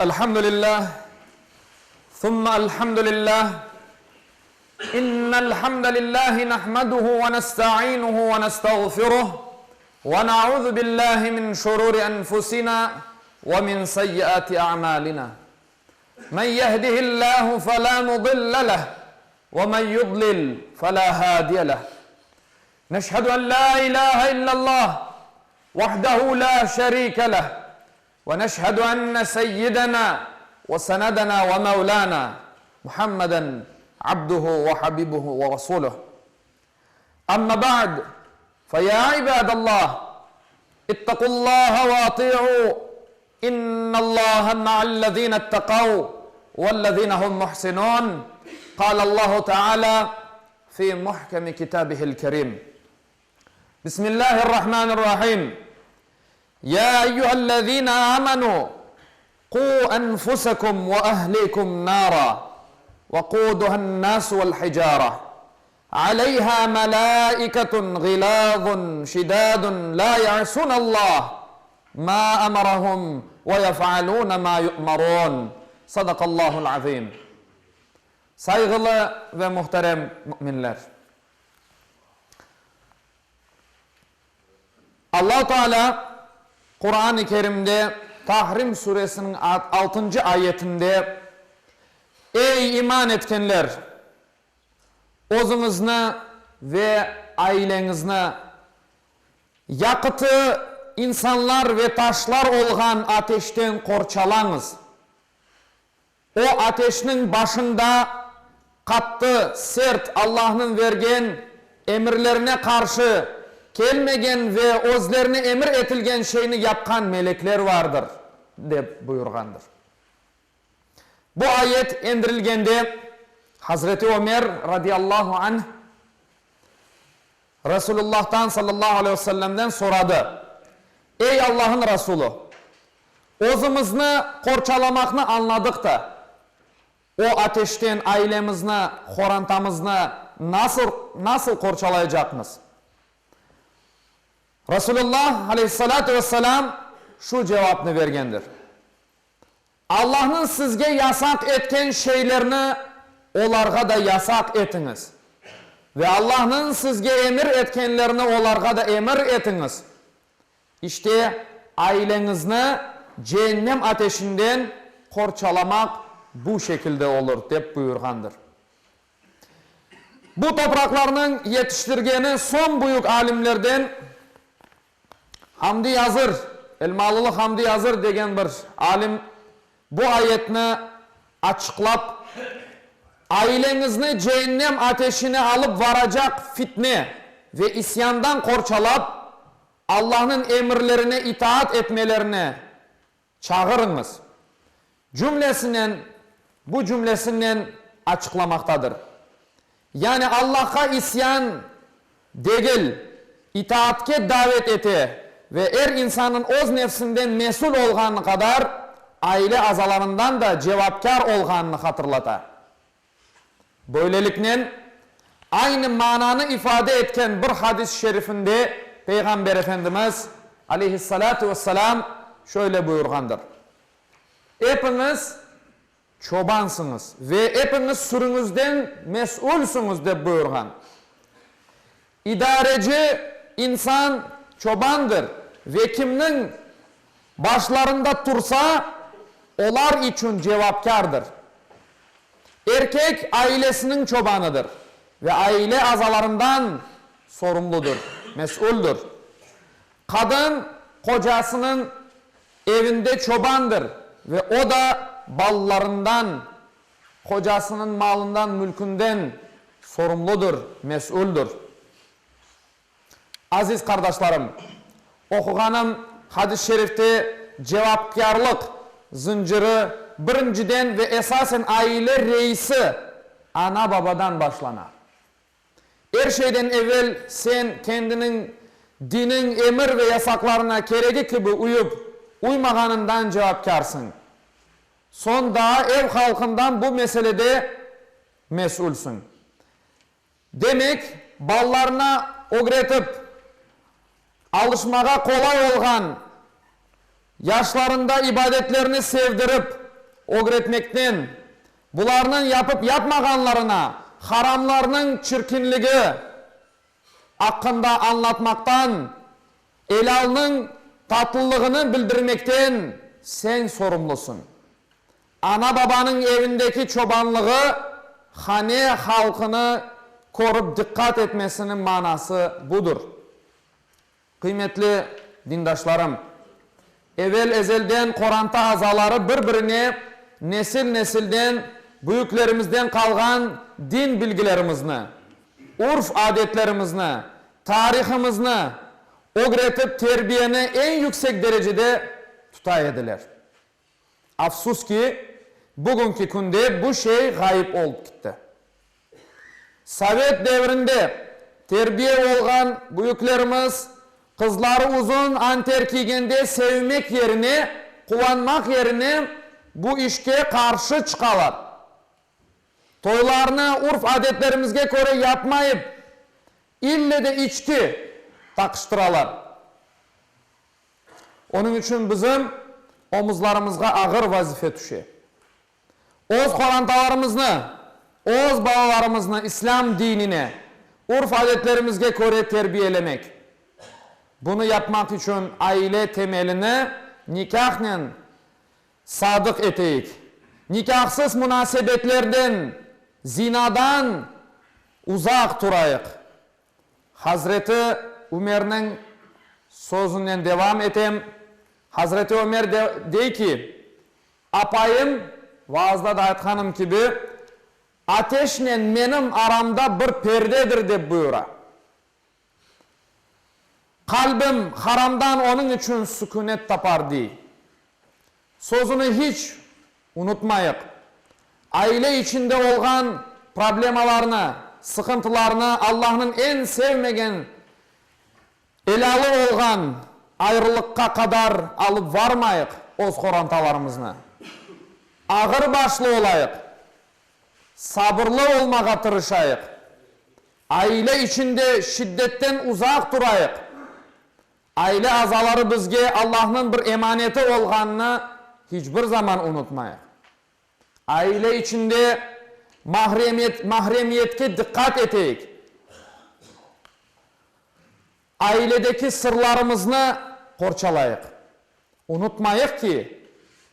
الحمد لله ثم الحمد لله إن الحمد لله نحمده ونستعينه ونستغفره ونعوذ بالله من شرور أنفسنا ومن سيئات أعمالنا. من يهده الله فلا مضل له ومن يضلل فلا هادي له. نشهد أن لا إله إلا الله وحده لا شريك له ونشهد أن سيدنا وسندنا ومولانا محمدا عبده وحبيبه ورسوله. أما بعد فيا عباد الله اتقوا الله واطيعوا. إن الله مع الذين اتقوا والذين هم محسنون. قال الله تعالى في محكم كتابه الكريم. بسم الله الرحمن الرحيم. يا أيها الذين آمنوا قوا أنفسكم وأهليكم نارا وقودها الناس والحجارة. عليها ملائكة غلاظ شداد لا يعصون الله ما أمرهم ويفعلون ما يؤمرون. صدق الله العظيم. Saygılı ve muhterem müminler. allah Teala Kur'an-ı Kerim'de Tahrim suresinin 6. ayetinde Ey iman etkenler! O'zingizni ve ailenizni yakıtı insanlar ve taşlar olgan ateşten korçalanız. O ateşinin başında katı, sert Allah'ın vergen emirlerine karşı kelmegen ve özlerine emir etilgen şeyini yapkan melekler vardır dep buyurgandır. Bu ayet indirilgende Hazreti Ömer radıyallahu anh Resulullah'tan sallallahu aleyhi ve sellem'den soradı. Ey Allah'ın Resulü özümüzni korçalamakını anladık da o ateşten ailemizni, xorantamızni nasıl nasıl korçalayacakmız? Resulullah aleyhissalatü vesselam şu cevabını vergendir. Allah'ın sizge yasak etken şeylerini olarga da yasak etiniz. Ve Allah'ın sizge emir etkenlerini olarga da emir etiniz. İşte ailenizni cehennem ateşinden korçalamak bu şekilde olur dep buyurgandır. Bu topraklarının yetiştirgeni son büyük alimlerden Hamdi Yazır, Elmalılık Hamdi Yazır degen bir alim bu ayetini açıklap ailenizni cehennem ateşine alıp varacak fitne ve isyandan korçalap Allah'ın emirlerine itaat etmelerine çağırınız. Cümlesinden bu cümlesinden açıklamaktadır. Yani Allah'a isyan değil, itaatke davet ete ve er insanın öz nefsinden mesul olganı kadar aile azalarından da cevapkar olganını hatırlata. Böylelikle aynı mananı ifade etken bir hadis-i şerifinde Peygamber Efendimiz aleyhissalatu vesselam şöyle buyurgandır. Hepiniz çobansınız ve hepiniz sürünüzden mesulsunuz de buyurgan. İdareci insan çobandır ve kimnin başlarında tursa olar için cevapkardır. Erkek ailesinin çobanıdır ve aile azalarından sorumludur, mesuldür. Kadın kocasının evinde çobandır ve o da ballarından, kocasının malından, mülkünden sorumludur, mesuldür. Aziz kardeşlerim, okuganım hadis-i şerifte cevapkarlık zinciri birinciden ve esasen aile reisi ana babadan başlanar. Her şeyden evvel sen kendinin dinin emir ve yasaklarına keregi gibi uyup uymaganından cevapkarsın. Son daha ev halkından bu meselede mesulsün. Demek ballarına ogretip alışmağa kolay olgan yaşlarında ibadetlerini sevdirip ogretmekten, bularının yapıp yapmaganlarına, haramlarının çirkinligi hakkında anlatmaktan, elalının tatlılığını bildirmekten sen sorumlusun. Ana babanın evindeki çobanlığı hane halkını korup dikkat etmesinin manası budur. Kıymetli dindaşlarım, evvel ezelden Koranta azaları birbirine nesil nesilden büyüklerimizden kalgan din bilgilerimizni, urf adetlerimizni, tarihimizni ogretip terbiyeni en yüksek derecede tutayediler. Afsus ki bugünkü kunde bu şey gayip olup gitti. Sovet devrinde terbiye olgan büyüklerimiz kızları uzun anter kiygende sevmek yerine, kuvanmak yerine bu işe karşı çıkalar. Toylarını urf adetlerimizge göre yapmayıp ille de içki takıştıralar. Onun için bizim omuzlarımızga ağır vazife düşe. Oz korantalarımızını, oz babalarımızını İslam dinine, urf adetlerimizge göre terbiyelemek. Bunu yapmak için aile temelini nikahla sadık eteyik. Nikahsız münasebetlerden, zinadan uzak durayık. Hazreti Ömer'in sözünden devam etem. Hazreti Ömer de, dey ki, apayım vaazda da aytkanım gibi, ateşle benim aramda bir perdedir de buyura. Kalbim haramdan onun için sükunet tapar dey. Sözünü hiç unutmayık. Aile içinde olgan problemalarını, sıkıntılarını Allah'ın en sevmegen elalı olgan ayrılıkka kadar alıp varmayık oz korantalarımızını. Ağır başlı olayık. Sabırlı olmağa tırışayık. Aile içinde şiddetten uzak durayık. Aile azaları bizge Allah'ın bir emaneti olganını hiçbir zaman unutmayık. Aile içinde mahremiyet, mahremiyetke dikkat eteyik. Ailedeki sırlarımızını korçalayık. Unutmayık ki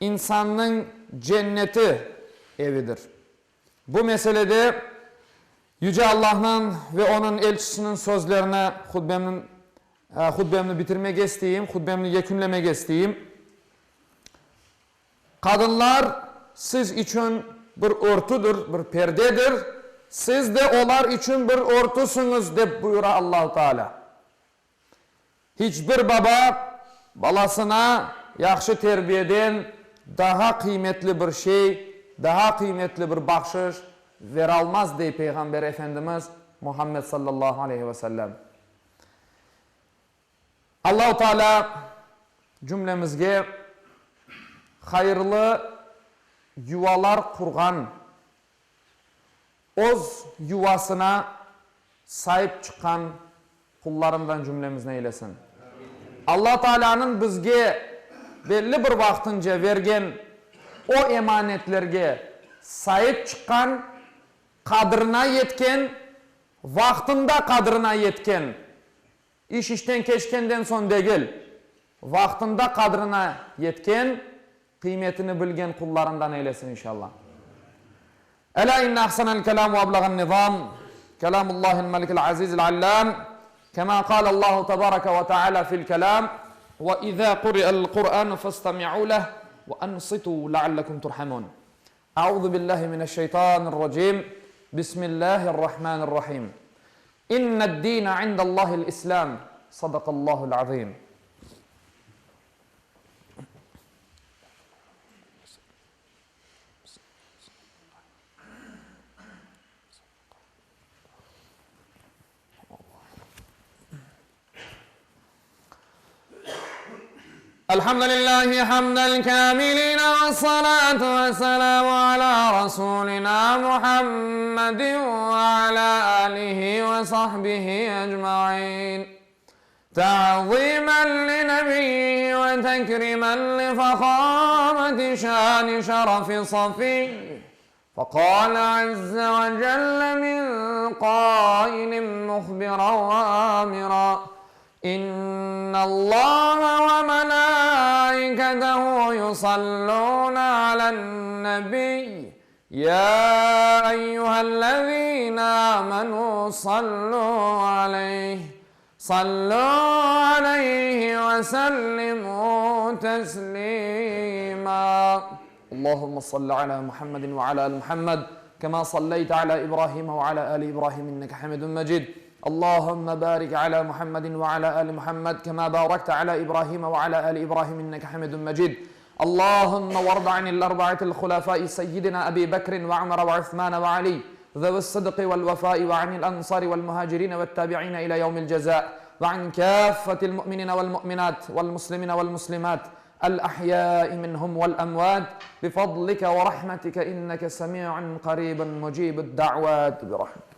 insanın cenneti evidir. Bu meselede Yüce Allah'ın ve onun elçisinin sözlerine hutbemni, e, hutbemni bitirmek isteyeyim, hutbemni yekünlemek isteyeyim. Kadınlar siz için bir örtüdür, bir perdedir. Siz de onlar için bir örtüsünüz de buyura allah Teala. Hiçbir baba balasına yaxşı terbiyeden daha kıymetli bir şey, daha kıymetli bir bakşış ver almaz diye Peygamber Efendimiz Muhammed sallallahu aleyhi ve sellem. allohu taolo jumlamizga xayrli yuvalar qurgan o'z yuvasina sahib chiqqan qullarimdan jumlamizni aylasin alloh taolaning bizge belli bir vaxtınca vergen o emanetlarga sahip chiqqan qadrina yetken vaxtında qadrina yetken İş işten keşkenden son degil. Vaqtında qadrına yetgan qiymatini bilgan qullarimdan aylasin inshaalloh ألا إن أحسن الكلام وأبلغ النظام كلام الله الملك العزيز العلام كما قال الله تبارك وتعالى في الكلام وإذا قرئ القرآن فاستمعوا له وأنصتوا لعلكم ترحمون أعوذ بالله من الشيطان الرجيم بسم الله الرحمن الرحيم إن الدين عند الله الإسلام. صدق الله العظيم. الحمد لله حمد الكاملين والصلاة والسلام على رسولنا محمد وعلى آله وصحبه أجمعين. تعظيما لنبيه مستكرما لفخامة شان شرف صفي. فقال عز وجل من قائل مخبرا وآمرا إن الله وملائكته يصلون على النبي يا أيها الذين آمنوا صلوا عليه صلوا عليه وسلموا تسليما. اللهم صل على محمد وعلى ال محمد كما صليت على إبراهيم وعلى ال إبراهيم انك حميد مجيد. اللهم بارك على محمد وعلى آل محمد كما باركت على إبراهيم وعلى آل إبراهيم إنك حميد مجيد. اللهم وارض عن الأربعة الخلفاء سيدنا أبي بكر وعمر وعثمان وعلي ذوي الصدق والوفاء وعن الأنصار والمهاجرين والتابعين إلى يوم الجزاء وعن كافة المؤمنين والمؤمنات والمسلمين والمسلمات الأحياء منهم والأموات بفضلك ورحمتك إنك سميع قريب مجيب الدعوات برحمتك.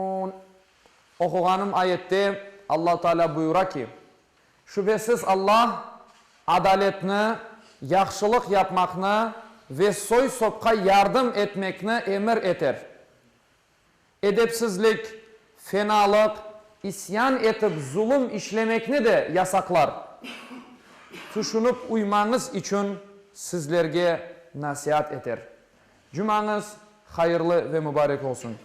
Okuganım ayette Allah Teala buyura ki Şüphesiz Allah adaletini, yaxşılık yapmakını ve soy sopka yardım etmekini emir eter. Edepsizlik, fenalık, isyan etip zulüm işlemekni de yasaklar. Tuşunup uymanız için sizlerge nasihat eter. Cumanız hayırlı ve mübarek olsun.